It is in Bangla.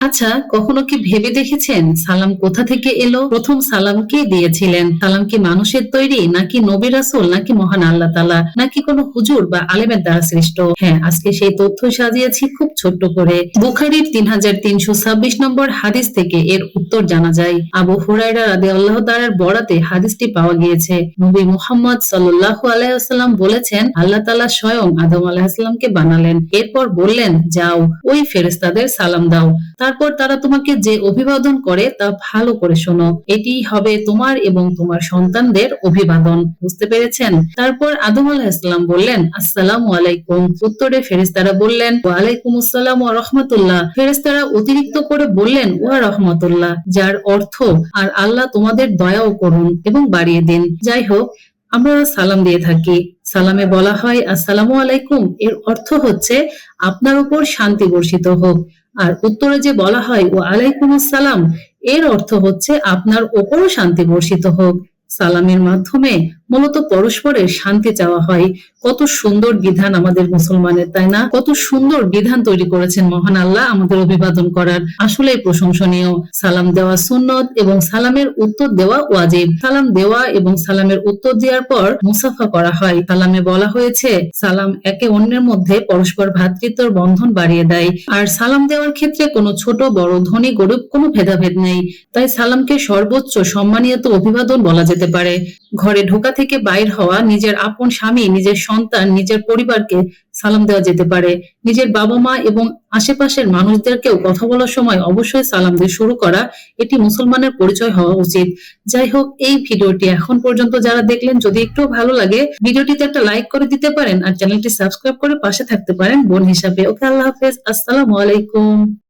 আচ্ছা কখনো কি ভেবে দেখেছেন সালাম কোথা থেকে এলো? প্রথম সালাম কে দিয়েছিলেন? সালাম কি মানুষের তৈরি, নাকি নবী রাসূল, নাকি মহান আল্লাহ তালা নাকি কোনো হুজুর বা আলেমের দ্বারা সৃষ্ট? হ্যাঁ আজকে সেই তথ্য সাজিয়েছি খুব ছোট্ট করে। বুখারির তিন হাজার তিনশো ছাব্বিশ নম্বর হাদিস থেকে এর উত্তর জানা যায়। আবু হুরাইরা রাদে আল্লাহ তালার বরাতে হাদিসটি পাওয়া গিয়েছে। নবী মুহাম্মদ সাল্লাল্লাহু আলাইসাল্লাম বলেছেন, আল্লাহ তালা স্বয়ং আদম আলাহিসাল্লামকে বানালেন। এরপর বললেন, যাও, ওই ফেরেস্তাদের সালাম দাও। তারপর তারা তোমাকে যে অভিবাদন করে তা ভালো করে শোনো। এটি হবে তোমার এবং তোমার সন্তানদের অভিবাদন। বুঝতে পেরেছেন? তারপর আদম আলাহিসাল্লাম বললেন, আসসালামু আলাইকুম। উত্তরে ফেরেস্তারা বললেন, ওয়ালাইকুম আসসালাম ওয়া রহমতুল্লাহ। ফেরেস্তারা অতিরিক্ত করে বললেন, ওয়া রহমতুল্লাহ। যার অর্থ, আর আল্লাহ তোমাদের দয়াও করুন এবং বাড়িয়ে দিন। যাই হোক আমরা সালাম দিয়ে থাকি। সালামে বলা হয়, আসসালামু আলাইকুম। এর অর্থ হচ্ছে, আপনার উপর শান্তি বর্ষিত হোক। আর উত্তরে যে বলা হয় ও আলাইকুম আসসালাম এর অর্থ হচ্ছে, আপনার ওপরও শান্তি বর্ষিত হোক। সালামের মাধ্যমে মূলত পরস্পরের শান্তি চাওয়া হয়। কত সুন্দর বিধান আমাদের মুসলমানের, তাই না? কত সুন্দর বিধান তৈরি করেছেন মহান আল্লাহ আমাদের অভিবাদন করার। আসলেই প্রশংসনীয়। সালাম দেওয়া সুন্নত এবং সালামের উত্তর দেওয়া ওয়াজিব। সালাম দেওয়া এবং সালামের উত্তর দেওয়ার পর মুসাফা করা হয়। সালামে বলা হয়েছে, সালাম একে অন্যের মধ্যে পরস্পর ভ্রাতৃত্বর বন্ধন বাড়িয়ে দেয়। আর সালাম দেওয়ার ক্ষেত্রে কোনো ছোট, বড়, ধনী, গরিব কোনো ভেদাভেদ নেই। তাই সালামকে সর্বোচ্চ সম্মানীয়ত অভিবাদন বলা যেতে পারে। ঘরে ঢোকা থেকে বাইর হওয়া নিজের আপন স্বামী, নিজের সন্তান, নিজের পরিবারকে সালাম দেওয়া যেতে পারে। নিজের বাবা মা এবং আশেপাশের মানুষদেরকেও কথা বলার সময় অবশ্যই সালাম দিয়ে শুরু করা এটি মুসলমানের পরিচয় হওয়া উচিত। যাই হোক, এই ভিডিওটি এখন পর্যন্ত যারা দেখলেন, যদি একটু ভালো লাগে, ভিডিওটিতে একটা লাইক করে দিতে পারেন আর চ্যানেলটি সাবস্ক্রাইব করে পাশে থাকতে পারেন বোন হিসাবে। ওকে, আল্লাহ হাফেজ। আসসালামু আলাইকুম।